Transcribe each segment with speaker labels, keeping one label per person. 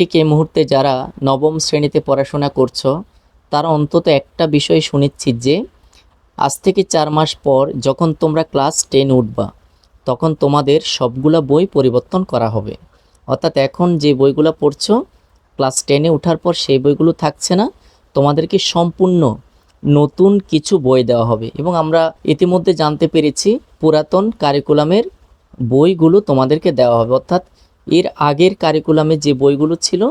Speaker 1: ঠিক এই মুহূর্তে যারা নবম শ্রেণীতে পড়াশোনা করছ, তারা অন্তত একটা বিষয় সুনিশ্চিত যে, আজ থেকে চার মাস পর যখন তোমরা ক্লাস টেন উঠবা, তখন তোমাদের সবগুলা বই পরিবর্তন করা হবে। অর্থাৎ এখন যে বইগুলো পড়ছো, ক্লাস টেনে ওঠার পর সেই বইগুলো থাকছে না, তোমাদেরকে সম্পূর্ণ নতুন কিছু বই দেওয়া হবে। এবং আমরা ইতিমধ্যে জানতে পেরেছি পুরাতন কারিকুলামের বইগুলো তোমাদেরকে দেওয়া হবে। অর্থাৎ এর আগের কারিকুলামে যে বইগুলো ছিল,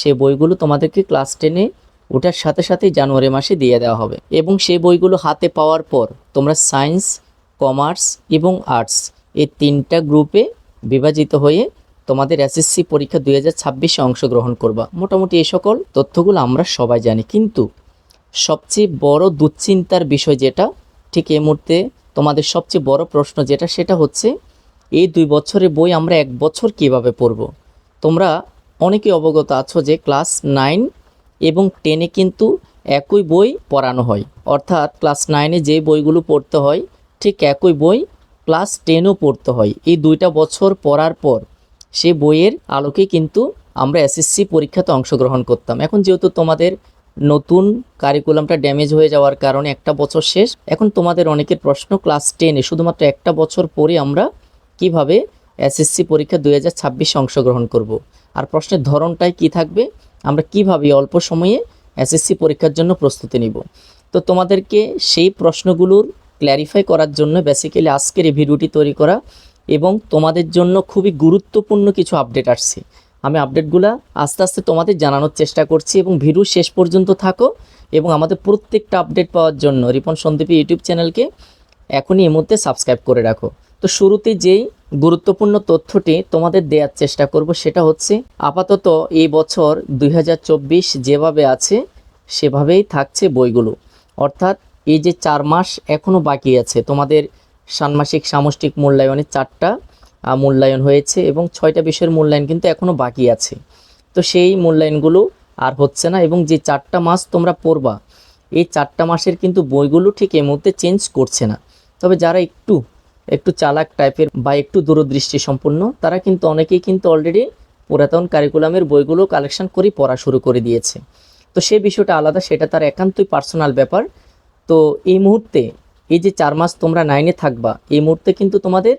Speaker 1: সে বইগুলো তোমাদেরকে ক্লাস টেনে ওঠার সাথে সাথেই জানুয়ারি মাসে দিয়ে দেওয়া হবে। এবং সেই বইগুলো হাতে পাওয়ার পর তোমরা সায়েন্স কমার্স এবং আর্টস এই তিনটা গ্রুপে বিভাজিত হয়ে তোমাদের এসএসসি পরীক্ষা দুই হাজার ছাব্বিশে অংশগ্রহণ করবা। মোটামুটি এই সকল তথ্যগুলো আমরা সবাই জানি। কিন্তু সবচেয়ে বড় দুশ্চিন্তার বিষয় যেটা, ঠিক এই মুহূর্তে তোমাদের সবচেয়ে বড় প্রশ্ন যেটা, সেটা হচ্ছে এই দুই বছরের বই আমরা এক বছর কীভাবে পড়ব? তোমরা অনেকে অবগত আছো যে ক্লাস নাইন এবং টেনে কিন্তু একই বই পড়ানো হয়। অর্থাৎ ক্লাস নাইনে যে বইগুলো পড়তে হয়, ঠিক একই বই ক্লাস টেনও পড়তে হয়। এই দুইটা বছর পড়ার পর সে বইয়ের আলোকে কিন্তু আমরা এসএসসি পরীক্ষাতে অংশগ্রহণ করতাম। এখন যেহেতু তোমাদের নতুন কারিকুলামটা ড্যামেজ হয়ে যাওয়ার কারণে একটা বছর শেষ, এখন তোমাদের অনেকের প্রশ্ন ক্লাস টেনে, শুধুমাত্র একটা বছর পরে আমরা কীভাবে এসএসসি পরীক্ষা দুই হাজার ছাব্বিশে অংশগ্রহণ করব। আর প্রশ্নের ধরনটাই কি থাকবে? আমরা কীভাবে অল্প সময়ে এসএসসি পরীক্ষার জন্য প্রস্তুতি নিব? তো তোমাদেরকে সেই প্রশ্নগুলোর ক্ল্যারিফাই করার জন্য বেসিক্যালি আজকের এই ভিডিওটি তৈরি করা এবং তোমাদের জন্য খুবই গুরুত্বপূর্ণ কিছু আপডেট আসছে। আমি আপডেটগুলো আস্তে আস্তে তোমাদের জানানোর চেষ্টা করছি এবং ভিডিও শেষ পর্যন্ত থাকো এবং আমাদের প্রত্যেকটা আপডেট পাওয়ার জন্য রিপন সন্দীপী ইউটিউব চ্যানেলকে এখনই এই মুহূর্তে সাবস্ক্রাইব করে রাখো। তো শুরুতে যেই গুরুত্বপূর্ণ তথ্যটি তোমাদের দেওয়ার চেষ্টা করব সেটা হচ্ছে, আপাতত এই বছর দুই হাজার চব্বিশ যেভাবে আছে, সেভাবেই থাকছে বইগুলো। অর্থাৎ এই যে চার মাস এখনও বাকি আছে, তোমাদের ষান্মাসিক সামষ্টিক মূল্যায়নে চারটা মূল্যায়ন হয়েছে এবং ছয়টা বিষয়ের মূল্যায়ন কিন্তু এখনও বাকি আছে। তো সেই মূল্যায়নগুলো আর হচ্ছে না এবং যে চারটা মাস তোমরা পড়বা, এই চারটা মাসের কিন্তু বইগুলো ঠিক এই মুহূর্তে চেঞ্জ করছে না। তবে যারা একটু একটু চালাক টাইপের বা একটু দূরদৃষ্টি সম্পন্ন, তারা কিন্তু অনেকেই কিন্তু অলরেডি পুরাতন কারিকুলামের বইগুলো কালেকশন করে পড়া শুরু করে দিয়েছে। তো সেই বিষয়টা আলাদা, সেটা তার একান্তই পার্সোনাল ব্যাপার। তো এই মুহূর্তে এই যে চার মাস তোমরা নাইনে থাকবা, এই মুহূর্তে কিন্তু তোমাদের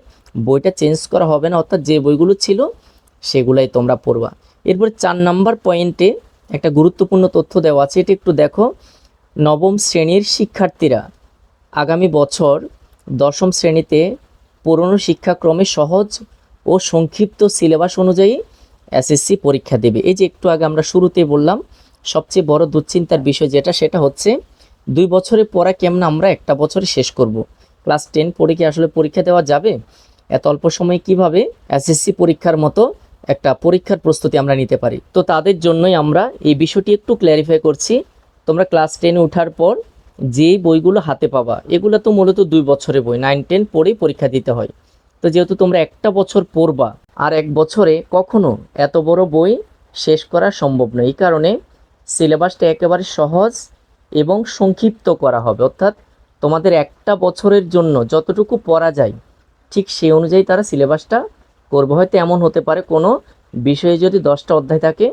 Speaker 1: বইটা চেঞ্জ করা হবে না, অর্থাৎ যে বইগুলো ছিল সেগুলাই তোমরা পড়বা। এরপর চার নাম্বার পয়েন্টে একটা গুরুত্বপূর্ণ তথ্য দেওয়া আছে, এটা একটু দেখো। নবম শ্রেণির শিক্ষার্থীরা আগামী বছর দশম শ্রেণীতে পুরনো শিক্ষাক্রমে সহজ ও সংক্ষিপ্ত সিলেবাস অনুযায়ী এসএসসি পরীক্ষা দেবে। এই যে একটু আগে আমরা শুরুতে বললাম, সবচেয়ে বড় দুশ্চিন্তার বিষয় যেটা, সেটা হচ্ছে দুই বছরে পড়া কেমন আমরা একটা বছরে শেষ করব। ক্লাস টেন পড়ে কি আসলে পরীক্ষা দেওয়া যাবে? এত অল্প সময়ে কীভাবে এসএসসি পরীক্ষার মতো একটা পরীক্ষার প্রস্তুতি আমরা নিতে পারি? তো তাদের জন্যই আমরা এই বিষয়টি একটু ক্ল্যারিফাই করছি। তোমরা ক্লাস টেনে ওঠার পর যেই বইগুলো হাতে পাবা, এগুলো তো মূলত দুই বছরের বই নাইন টেন পড়েই পরীক্ষা দিতে হয়। তো যেহেতু তোমরা একটা বছর পড়বা, আর এক বছরে কখনো এত বড় বই শেষ করা সম্ভব নয়। এই কারণে সিলেবাসটা একেবারে সহজ এবং সংক্ষিপ্ত করা হবে। অর্থাৎ তোমাদের একটা বছরের জন্য যতটুকু পড়া যায়, ঠিক সেই অনুযায়ী তারা সিলেবাসটা করবে। হয়তো এমন হতে পারে কোনো বিষয়ে যদি দশটা অধ্যায় থাকে,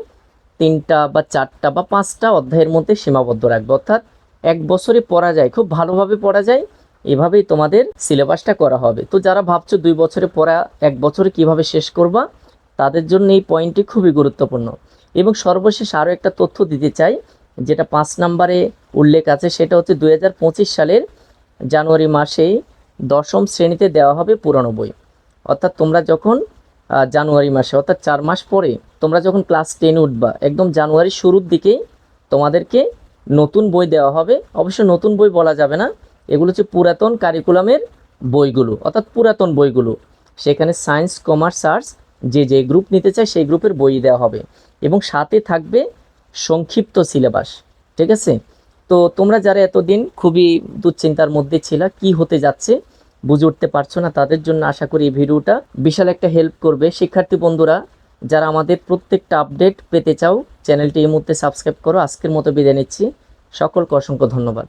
Speaker 1: তিনটা বা চারটা বা পাঁচটা অধ্যায়ের মধ্যে সীমাবদ্ধ রাখবে। অর্থাৎ এক বছরে পড়া যায়, খুব ভালোভাবে পড়া যায়, এভাবেই তোমাদের সিলেবাসটা করা হবে। তো যারা ভাবছ দুই বছরে পড়া, এক বছরে কীভাবে শেষ করবা, তাদের জন্য এই পয়েন্টটি খুবই গুরুত্বপূর্ণ। এবং সর্বশেষ আরও একটা তথ্য দিতে চাই, যেটা পাঁচ নম্বরে উল্লেখ আছে, সেটা হচ্ছে দু হাজার পঁচিশ সালের জানুয়ারি মাসেই দশম শ্রেণীতে দেওয়া হবে পুরনো বই। অর্থাৎ তোমরা যখন জানুয়ারি মাসে, অর্থাৎ চার মাস পরে, তোমরা যখন ক্লাস টেনে উঠবা, একদম জানুয়ারির শুরুর দিকেই তোমাদেরকে নতুন বই দেওয়া হবে। অবশ্য নতুন বই বলা যাবে না। এগুলো হচ্ছে পুরাতন কারিকুলামের বইগুলো, অর্থাৎ পুরাতন বইগুলো। সেখানে সায়েন্স কমার্স আর্টস যে যে গ্রুপ নিতে চায় সেই গ্রুপের বই দেওয়া হবে। এবং সাথে থাকবে সংক্ষিপ্ত সিলেবাস ঠিক আছে? তো তোমরা যারা এতদিন খুবই দুশ্চিন্তার মধ্যে ছিলা, কি হতে যাচ্ছে বুঝে উঠতে পারছ না, তাদের জন্য আশা করি এই ভিডিওটা বিশাল একটা হেল্প করবে। শিক্ষার্থী বন্ধুরা যারা আমাদের প্রত্যেকটা আপডেট পেতে চাও, চ্যানেলটি এই মুহূর্তে সাবস্ক্রাইব করো। আজকের মতো বিদায় নিচ্ছি। সকলকে অসংখ্য ধন্যবাদ।